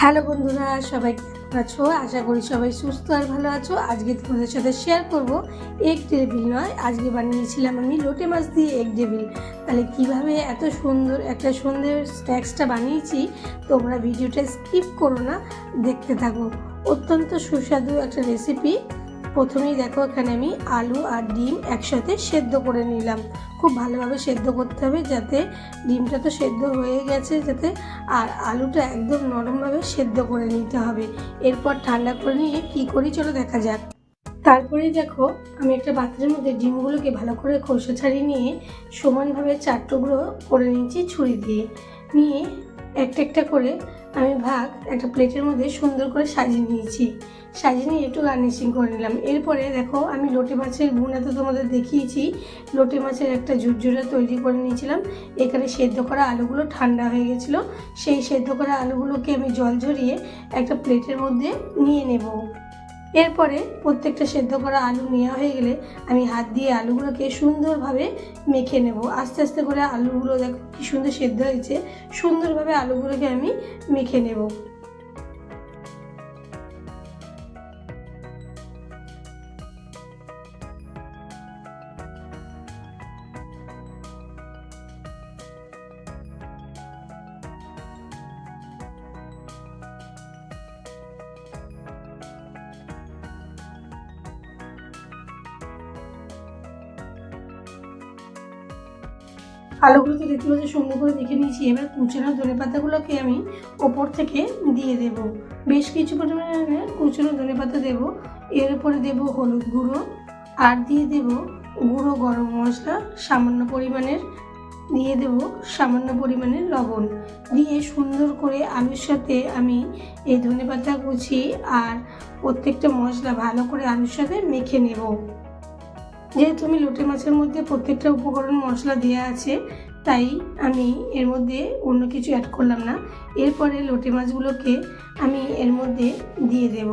Hello বন্ধুরা, সবাই কেমন আছো? আশা করি সবাই সুস্থ আর ভালো আছো। আজকে তোমাদের সাথে শেয়ার করব এগ টেবিল নয়। আজকে বানিয়েছিলাম আমি লোটে মাছ দিয়ে এগ টেবিল তাহলে কীভাবে এত সুন্দর একটা সুন্দর স্ন্যাক্সটা বানিয়েছি, তোমরা ভিডিওটা স্কিপ করো না, দেখতে থাকো। অত্যন্ত সুস্বাদু একটা রেসিপি প্রথমেই দেখো এখানে আমি আলু আর ডিম একসাথে সেদ্ধ করে নিলাম। খুব ভালোভাবে সেদ্ধ করতে হবে যাতে ডিমটা তো সেদ্ধ হয়ে গেছে, যাতে আর আলুটা একদম নরমভাবে সেদ্ধ করে নিতে হবে। এরপর ঠান্ডা করে নিয়ে কী করি চলো দেখা যাক। তারপরে দেখো আমি একটা পাত্রের মধ্যে ডিমগুলোকে ভালো করে খোসা ছাড়িয়ে নিয়ে সমানভাবে চার টুকরো করে নিয়েছি ছুরি দিয়ে। নিয়ে একটা একটা করে আমি ভাগ একটা প্লেটের মধ্যে সুন্দর করে সাজিয়ে নিয়েছি। সাজিয়ে নিয়ে একটু গার্নিশিং করে নিলাম। এরপরে দেখো আমি লোটে মাছের ভুনা তো তোমাদের দেখিয়েছি। লোটে মাছের একটা ঝুরঝুরা তৈরি করে নিয়েছিলাম। এখানে সেদ্ধ করা আলুগুলো ঠান্ডা হয়ে গেছিল। সেই সেদ্ধ করা আলুগুলোকে আমি জল ঝরিয়ে একটা প্লেটের মধ্যে নিয়ে নেব। এরপরে প্রত্যেকটা সেদ্ধ করা আলু নেওয়া হয়ে গেলে আমি হাত দিয়ে আলুগুলোকে সুন্দরভাবে মেখে নেব। আস্তে আস্তে করে আলুগুলো দেখো কী সুন্দর সেদ্ধ হয়েছে। সুন্দরভাবে আলুগুলোকে আমি মেখে নেব। আলুগুলো তো দেখতে পাচ্ছি সুন্দর করে দেখে নিয়েছি। এবার কুচনো ধনে পাতাগুলোকে আমি ওপর থেকে দিয়ে দেব। বেশ কিছু পরিমাণে কুচনো ধনে পাতা দেবো। এর উপরে দেবো হলুদ গুঁড়ো আর দিয়ে দেব গুঁড়ো গরম মশলা, সামান্য পরিমাণের দিয়ে দেব সামান্য পরিমাণের লবণ। দিয়ে সুন্দর করে আলুর সাথে আমি এই ধনে পাতা কুচি আর প্রত্যেকটা মশলা ভালো করে আলুর সাথে মেখে নেব। যেহেতু আমি লোটে মাছের মধ্যে প্রত্যেকটা উপকরণ মশলা দেওয়া আছে, তাই আমি এর মধ্যে অন্য কিছু অ্যাড করলাম না। এরপরে লোটে মাছগুলোকে আমি এর মধ্যে দিয়ে দেব।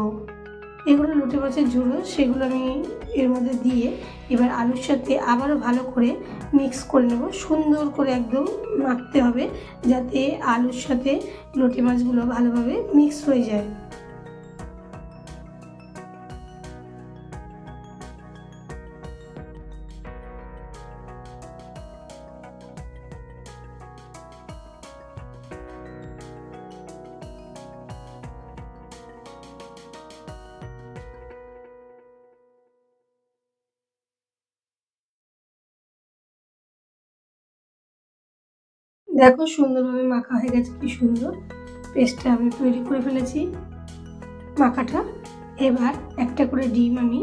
এগুলো লোটে মাছের ঝুড়ো, সেগুলো আমি এর মধ্যে দিয়ে এবার আলুর সাথে আবারও ভালো করে মিক্স করে নেব। সুন্দর করে একদম মাখতে হবে, যাতে আলুর সাথে লোটে মাছগুলো ভালোভাবে মিক্স হয়ে যায়। দেখো সুন্দরভাবে মাখা হয়ে গেছে, কি সুন্দর। পেস্টটা আমি তৈরি করে ফেলেছি মাখাটা। এবার একটা করে ডিম আমি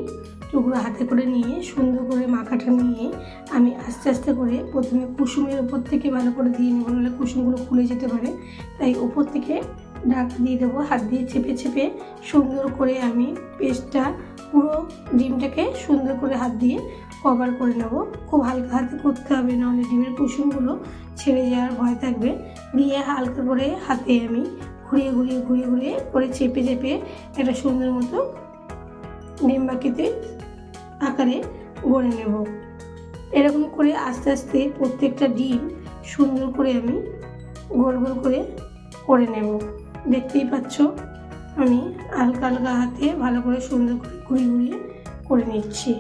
টুকরো হাতে করে নিয়ে, সুন্দর করে মাখাটা নিয়ে আমি আস্তে আস্তে করে প্রথমে কুসুমের ওপর থেকে ভালো করে দিয়ে নেব, নাহলে কুসুমগুলো খুলে যেতে পারে। তাই ওপর থেকে ঢাকা দিয়ে দেবো, হাত দিয়ে চেপে চেপে সুন্দর করে আমি পেস্টটা পুরো ডিমটাকে সুন্দর করে হাত দিয়ে কভার করে নেব। খুব হালকা হাতে করতে হবে, নাহলে ডিমের কুসুমগুলো ছেড়ে যাওয়ার ভয় থাকবে। দিয়ে হালকা করে হাতে আমি ঘুরিয়ে ঘুরিয়ে ঘুরিয়ে ঘুরিয়ে করে চেপে চেপে একটা সুন্দর মতো ডিম বাকিতে আকারে গড়ে নেব। এরকম করে আস্তে আস্তে প্রত্যেকটা ডিম সুন্দর করে আমি গোল গোল করে করে নেব। দেখতেই পাচ্ছ আমি হালকা হালকা হাতে ভালো করে সুন্দর করে ঘুরিয়ে ঘুরিয়ে করে নিচ্ছি।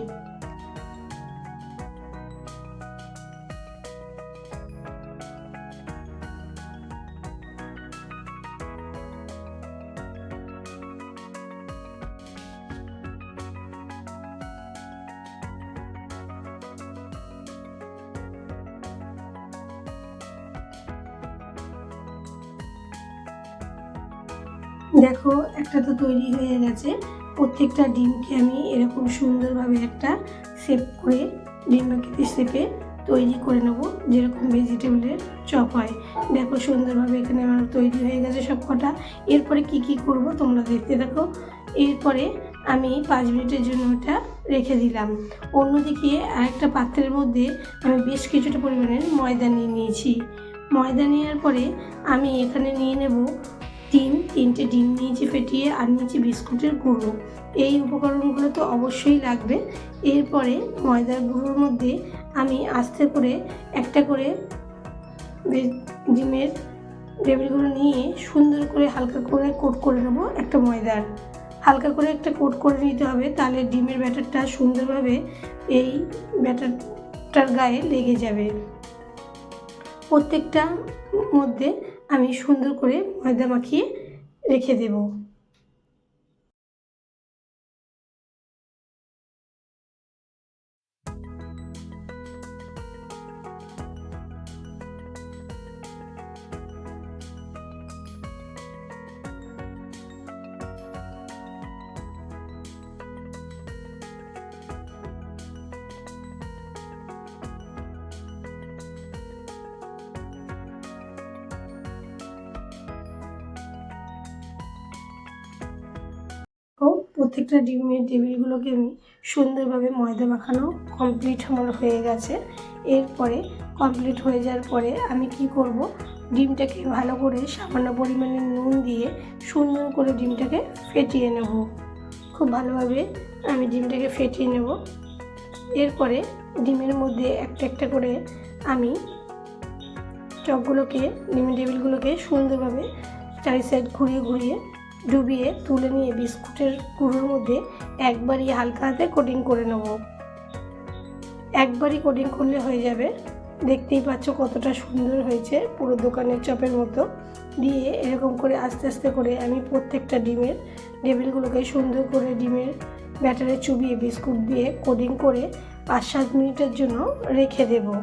দেখো, একটা তো তৈরি হয়ে গেছে। প্রত্যেকটা ডিমকে আমি এরকম সুন্দরভাবে একটা শেপ করে ডিম বাকিতে শেপে তৈরি করে নেব, যেরকম ভেজিটেবলের চপ হয়। দেখো, সুন্দরভাবে এখানে আমার তৈরি হয়ে গেছে সব কটা এরপরে কি কি করব তোমরা দেখতে দেখো এরপরে আমি পাঁচ মিনিটের জন্য ওটা রেখে দিলাম। অন্যদিকে আরেকটা পাত্রের মধ্যে আমি বেশ কিছুটা পরিমাণের ময়দা নিয়ে নিয়েছি। ময়দা নেওয়ার পরে আমি এখানে নিয়ে নেব ডিম তিনটে ডিম নিয়েছি ফেটিয়ে আর নিয়েছি বিস্কুটের গুঁড়ো। এই উপকরণগুলো তো অবশ্যই লাগবে। এরপরে ময়দার গুঁড়োর মধ্যে আমি আস্তে করে একটা করে ডিমের টেবিলগুলো নিয়ে সুন্দর করে হালকা করে কোট করে নেব একটা ময়দার। হালকা করে একটা কোট করে নিতে হবে, তাহলে ডিমের ব্যাটারটা সুন্দরভাবে এই ব্যাটারটার গায়ে লেগে যাবে। প্রত্যেকটা মধ্যে আমি সুন্দর করে ময়দা মাখিয়ে রেখে দেবো। প্রত্যেকটা ডিমের টেবিলগুলোকে আমি সুন্দরভাবে ময়দা মাখানো কমপ্লিট আমার হয়ে গেছে। এরপরে কমপ্লিট হয়ে যাওয়ার পরে আমি কি করব? ডিমটাকে ভালো করে সামান্য পরিমাণে নুন দিয়ে সুন্দর করে ডিমটাকে ফেটিয়ে নেব। খুব ভালোভাবে আমি ডিমটাকে ফেটিয়ে নেব। এরপরে ডিমের মধ্যে একটা একটা করে আমি চকগুলোকে ডিমের টেবিলগুলোকে সুন্দরভাবে চারি সাইড ঘুরিয়ে ঘুরিয়ে ডুবিয়ে তুলে নিয়ে বিস্কুটের গুঁড়োর মধ্যে একবারই হালকা হাতে কোটিং করে নেব। একবারই কোটিং করলে হয়ে যাবে। দেখতেই পাচ্ছ কতটা সুন্দর হয়েছে পুরো দোকানের চপের মতো। দিয়ে এরকম করে আস্তে আস্তে করে আমি প্রত্যেকটা ডিমের টেবিলগুলোকে সুন্দর করে ডিমের ব্যাটারে চুবিয়ে বিস্কুট দিয়ে কোডিং করে পাঁচ সাত মিনিটের জন্য রেখে দেবো।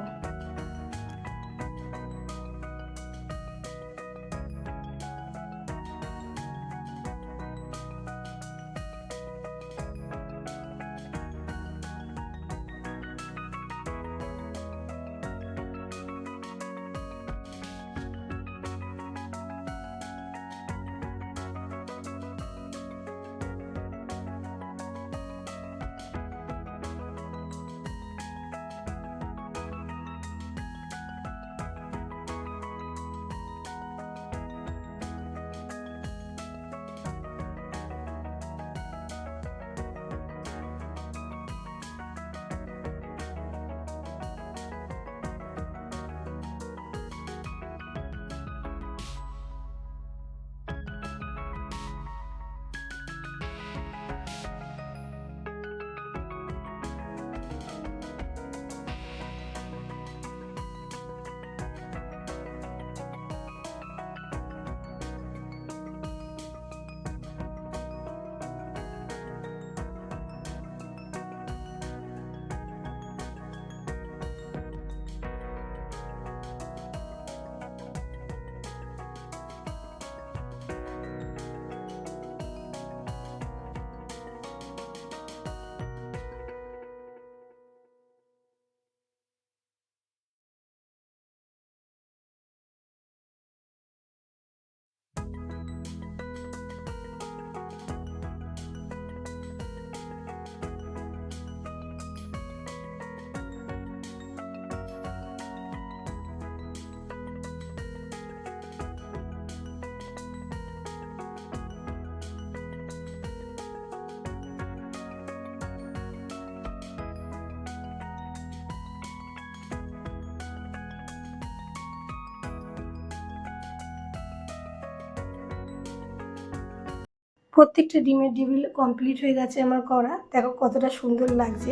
প্রত্যেকটা ডিমের ডিবিল কমপ্লিট হয়ে গেছে আমার করা। দেখো কতটা সুন্দর লাগছে।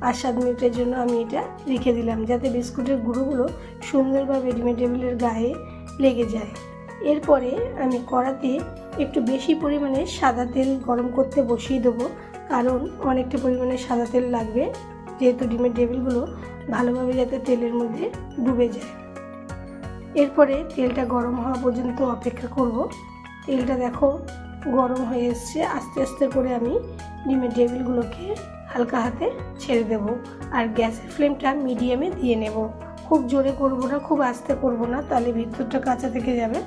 পাঁচ, সাত মিনিটের জন্য আমি এটা রেখে দিলাম, যাতে বিস্কুটের গুঁড়োগুলো সুন্দরভাবে ডিমের টেবিলের গায়ে লেগে যায়। এরপরে আমি কড়াতে একটু বেশি পরিমাণে সাদা তেল গরম করতে বসিয়ে দেবো, কারণ অনেকটা পরিমাণে সাদা তেল লাগবে, যেহেতু ডিমের টেবিলগুলো ভালোভাবে যাতে তেলের মধ্যে ডুবে যায়। এরপরে তেলটা গরম হওয়া পর্যন্ত অপেক্ষা করব। তেলটা দেখো গরম হয়ে এসছে। আস্তে আস্তে করে আমি ডিমের টেবিলগুলোকে হালকা হাতে ছেড়ে দেব আর গ্যাসের ফ্লেমটা মিডিয়ামে দিয়ে নেব। খুব জোরে করব না, খুব আস্তে করব না, তাহলে ভিতরটা কাঁচা থেকে যাবে।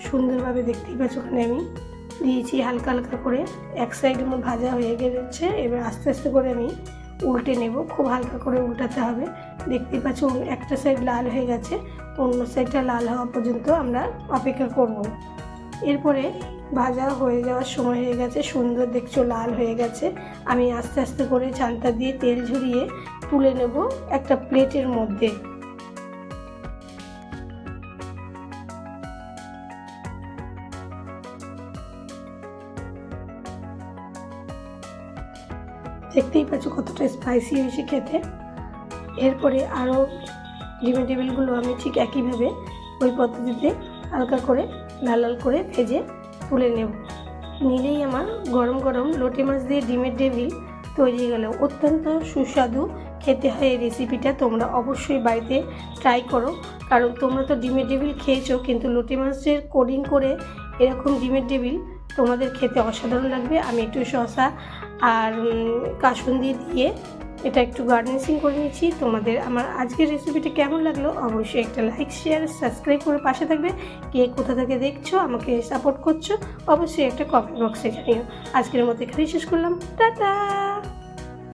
সুন্দরভাবে দেখতেই পাচ্ছ ওখানে আমি দিয়েছি হালকা হালকা করে। এক সাইড আমার ভাজা হয়ে গেছে, এবার আস্তে আস্তে করে আমি উল্টে নেব। খুব হালকা করে উল্টাতে হবে। দেখতেই পাচ্ছ একটা সাইড লাল হয়ে গেছে, অন্য সাইডটা লাল হওয়া পর্যন্ত আমরা অপেক্ষা করব। এরপরে ভাজা হয়ে যাওয়ার সময় হয়ে গেছে সুন্দর দেখছ লাল হয়ে গেছে। আমি আস্তে আস্তে করে ছানটা দিয়ে তেল ঝরিয়ে তুলে নেব একটা প্লেটের মধ্যে। দেখতেই পাচ্ছ কতটা স্পাইসি হয়েছে খেতে। এরপরে আরও ভেজিটেবলগুলো আমি ঠিক একইভাবে ওই পদ্ধতিতে হালকা করে লাল লাল করে ভেজে তুলে নেব। নিলেই আমার গরম গরম লোটে মাছ দিয়ে ডিমের টেবিল তৈরি হয়ে গেল। অত্যন্ত সুস্বাদু খেতে হয় এই রেসিপিটা তোমরা অবশ্যই বাড়িতে ট্রাই করো। কারণ তোমরা তো ডিমের টেবিল খেয়েছো, কিন্তু লোটে মাছের কোডিং করে এরকম ডিমের টেবিল তোমাদের খেতে অসাধারণ লাগবে। আমি একটু শসা আর কাসুন্দি দিয়ে এটা একটু গার্নিশিং করে নিয়েছি। তোমাদের আমার আজকের রেসিপিটি কেমন লাগল অবশ্যই একটা লাইক শেয়ার সাবস্ক্রাইব করে পাশে থাকবে। কে কোথা থেকে দেখছ, আমাকে সাপোর্ট করছ, অবশ্যই একটা কমেন্ট বক্সে জানিও। আজকের মতো এখানেই শেষ করলাম। টাটা!